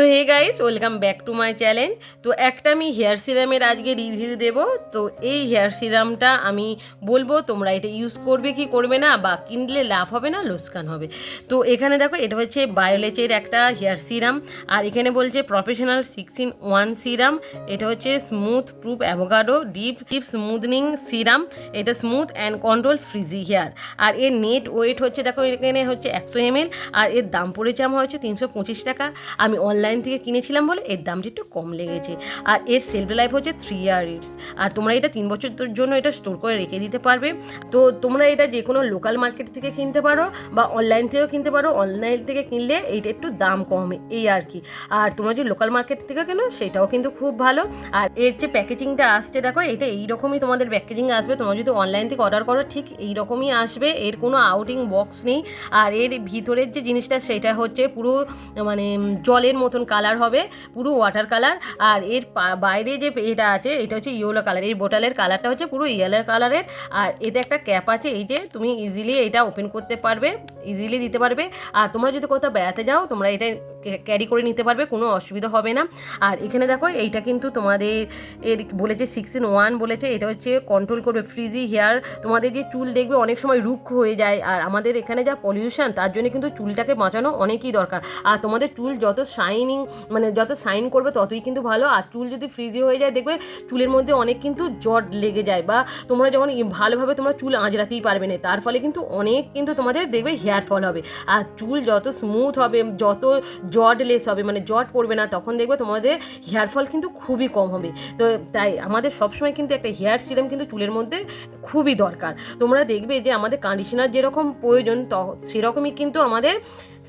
তো hey guys welcome back to my channel তো একটা আমি হেয়ার সিরামের আজকে রিভিউ দেব। তো এই হেয়ার সিরামটা আমি বলব, তোমরা এটা ইউজ করবে কি করবে না, বা কিনলে লাভ হবে না লোসকান হবে। তো এখানে দেখো, এটা হচ্ছে বায়োলেচের একটা হেয়ার সিরাম আর এখানে বলছে professional six in one serum এটা হচ্ছে smooth proof avocado deep deep smoothing serum এটা smooth and control frizzy hair আর এর নেট ওয়েট হচ্ছে, দেখো এখানে হচ্ছে একশো এমএল আর এর দাম পড়েছে আমার হচ্ছে তিনশো পঁচিশ টাকা। আমি অনলাইন থেকে কিনেছিলাম বলে এর দামটা একটু কম লেগেছে। আর এর সেলফ লাইফ হচ্ছে থ্রি ইয়ার্স আর তোমরা এটা তিন বছর জন্য এটা স্টোর করে রেখে দিতে পারবে। তো তোমরা এটা যে কোনো লোকাল মার্কেট থেকে কিনতে পারো বা অনলাইন থেকেও কিনতে পারো। অনলাইন থেকে কিনলে এইটা একটু দাম কমে, এই আর কি। আর তোমরা যদি লোকাল মার্কেট থেকে কেনো, সেটাও কিন্তু খুব ভালো। আর এর যে প্যাকেজিংটা আসছে, দেখো এটা এইরকমই তোমাদের প্যাকেজিং আসবে। তোমরা যদি অনলাইন থেকে অর্ডার করো, ঠিক এইরকমই আসবে। এর কোনো আউটিং বক্স নেই। আর এর ভিতরের যে জিনিসটা, সেটা হচ্ছে পুরো মানে জলের মতন কালার হবে, পুরো ওয়াটার কালার আর এর বাইরে যে এটা আছে, এটা হচ্ছে ইয়েলো কালার এই বোটালের কালারটা হচ্ছে পুরো ইয়েলো কালারের আর এতে একটা ক্যাপ আছে, এই যে তুমি ইজিলি এটা ওপেন করতে পারবে ইজিলি দিতে পারবে, আর তোমরা যদি কোথাও বেড়াতে যাও, তোমরা এটা ক্যারি করে নিতে পারবে, কোনো অসুবিধা হবে না। আর এখানে দেখো, এইটা কিন্তু তোমাদের এর বলেছে সিক্স ইন ওয়ান বলেছে, এটা হচ্ছে কন্ট্রোল করবে ফ্রিজি হেয়ার তোমাদের যে চুল দেখবে, অনেক সময় রুক্ষ হয়ে যায়। আর আমাদের এখানে যা পলিউশন তার জন্য কিন্তু চুলটাকে বাঁচানো অনেকই দরকার। আর তোমাদের চুল যত শাইনিং মানে যত শাইন করবে, ততই কিন্তু ভালো। আর চুল যদি ফ্রিজি হয়ে যায়, দেখবে চুলের মধ্যে অনেক কিন্তু জট লেগে যায়। বা তোমরা যখন ভালোভাবে তোমরা চুল আঁচড়াতেই পারবে না, তার ফলে কিন্তু অনেক কিন্তু তোমাদের দেখবে হেয়ার ফল হবে। আর চুল যত স্মুথ হবে, যত জট লেস হবে মানে জট পড়বে না, তখন দেখবে তোমাদের হেয়ার ফল কিন্তু খুবই কম হবে। তো তাই আমাদের সবসময় কিন্তু একটা হেয়ার সিরাম কিন্তু চুলের মধ্যে খুবই দরকার। তোমরা দেখবে যে আমাদের কন্ডিশনার যেরকম প্রয়োজন, ত সেরকমই কিন্তু আমাদের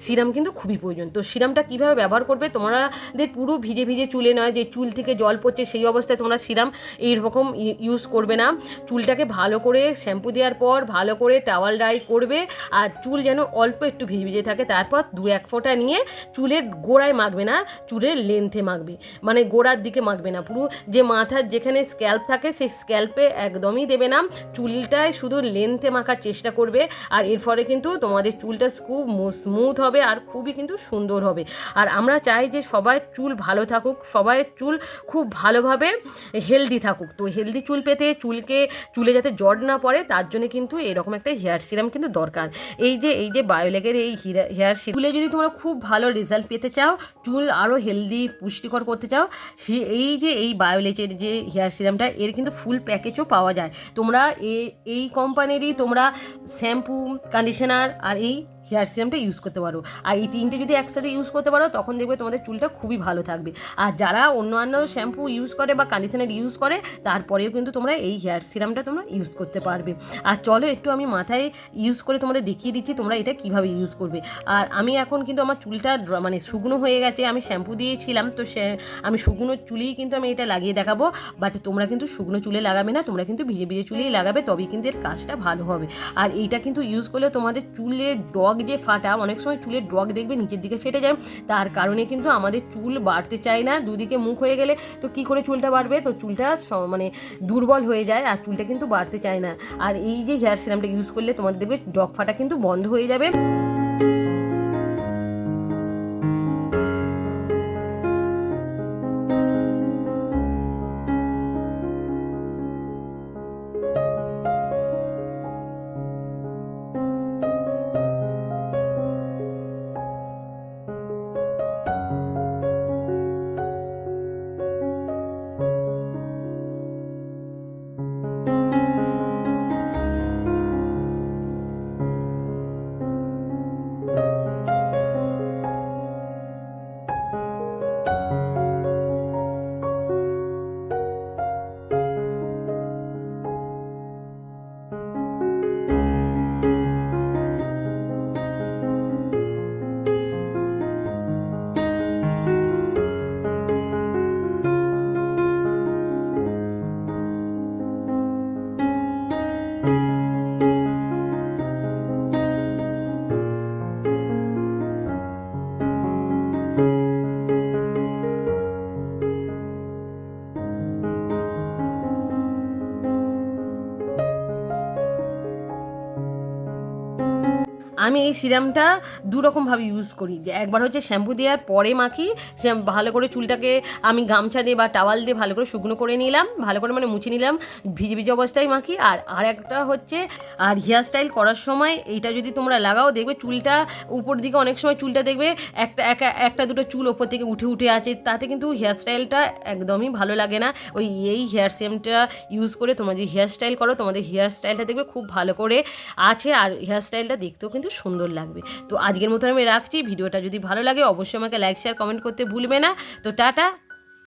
সিরাম কিন্তু খুবই প্রয়োজন। তো সিরামটা কীভাবে ব্যবহার করবে? তোমাদের পুরো ভিজে ভিজে চুলে নয় যে চুল থেকে জল পড়ছে সেই অবস্থায় তোমরা সিরাম এইরকম ইউজ করবে না। চুলটাকে ভালো করে শ্যাম্পু দেওয়ার পর ভালো করে টাওয়াল ডাই করবে আর চুল যেন অল্প একটু ভিজে ভিজে থাকে, তারপর দু এক ফোঁটা নিয়ে চুলের গোড়ায় মাখবে না, চুলের লেন্থে মাখবে। মানে গোড়ার দিকে মাখবে না, পুরো যে মাথার যেখানে স্ক্যাল্প থাকে সেই স্ক্যাল্পে একদমই দেবে না। চুলটায় শুধু লেন্থে মাখার চেষ্টা করবে, আর এর ফলে কিন্তু তোমাদের চুলটা খুব স্মুথ হবে আর খুবই কিন্তু সুন্দর হবে। আর আমরা চাই যে সবাই চুল ভালো থাকুক সবাই চুল খুব ভালোভাবে হেলদি থাকুক। তো হেলদি চুল পেতে চুলকে, চুলে যাতে জট না পড়ে, তার জন্য কিন্তু এরকম একটা হেয়ার সিরাম কিন্তু দরকার। এই যে এই যে বায়োলেকের এই হেয়ার সিরাম চুলে যদি তোমরা খুব ভালো রেজাল্ট পেতে চাও, চুল আরও হেলদি পুষ্টিকর করতে চাও এই যে, এই বায়োলেচের যে হেয়ার সিরামটা এর কিন্তু ফুল প্যাকেজও পাওয়া যায়। তোমরা এই কোম্পানিরই তোমরা শ্যাম্পু কন্ডিশনার আর এই হেয়ার সিরামটা ইউজ করতে পারো। আর এই তিনটে যদি একসাথে ইউজ করতে পারো, তখন দেখবে তোমাদের চুলটা খুবই ভালো থাকবে। আর যারা অন্যান্য শ্যাম্পু ইউজ করে বা কন্ডিশনার ইউজ করে, তারপরেও কিন্তু তোমরা এই হেয়ার সিরামটা তোমরা ইউজ করতে পারবে। আর চলো একটু আমি মাথায় ইউজ করে তোমাদের দেখিয়ে দিচ্ছি তোমরা এটা কীভাবে ইউজ করবে। আর আমি এখন কিন্তু আমার চুলটা মানে শুকনো হয়ে গেছে, আমি শ্যাম্পু দিয়েছিলাম, তো সে, আমি শুকনো চুলেই কিন্তু আমি এটা লাগিয়ে দেখাবো। বাট তোমরা কিন্তু শুকনো চুলে লাগাবে না, তোমরা কিন্তু ভিজে ভিজে চুলেই লাগাবে, তবেই কিন্তু এর কাজটা ভালো হবে। আর এইটা কিন্তু ইউজ করলে তোমাদের চুলের ডগ যে ফাটা, অনেক সময় চুলের ডগ দেখবে, নিচের দিকে ফেটে যায়। তার কারণে কিন্তু আমাদের চুল বাড়তে চায় না, দুদিকে মুখ হয়ে গেলে। তো কি করে চুলটা বাড়বে? তো চুলটা মানে দুর্বল হয়ে যায় আর চুলটা কিন্তু বাড়তে চায় না। আর এই যে হেয়ার সিরামটা ইউজ করলে তোমাদের দেখবে ডগ ফাটা কিন্তু বন্ধ হয়ে যাবে। আমি এই সিরামটা দু রকমভাবে ইউজ করি। যে একবার হচ্ছে শ্যাম্পু দেওয়ার পরে মাখি ভালো করে চুলটাকে আমি গামছা দিয়ে বা টাওয়াল দিয়ে ভালো করে শুকনো করে নিলাম, ভালো করে মানে মুছে নিলাম, ভিজে ভিজে অবস্থায় মাখি। আর আর একটা হচ্ছে, আর হেয়ার স্টাইল করার সময় এইটা যদি তোমরা লাগাও, দেখবে চুলটা উপর দিকে অনেক সময় চুলটা দেখবে একটা, একা, একটা দুটো চুল ওপর থেকে উঠে উঠে আছে, তাতে কিন্তু হেয়ার স্টাইলটা একদমই ভালো লাগে না। ওই এই হেয়ার সিরামটা ইউজ করে তোমরা যে হেয়ার স্টাইল করো, তোমাদের হেয়ার স্টাইলটা দেখবে খুব ভালো করে আছে, আর হেয়ার স্টাইলটা দেখতেও কিন্তু সুন্দর লাগবে। তো আজকের মতো আমি রাখছি। ভিডিওটা যদি ভালো লাগে, অবশ্যই আমাকে লাইক শেয়ার কমেন্ট করতে ভুলবে না। তো টাটা।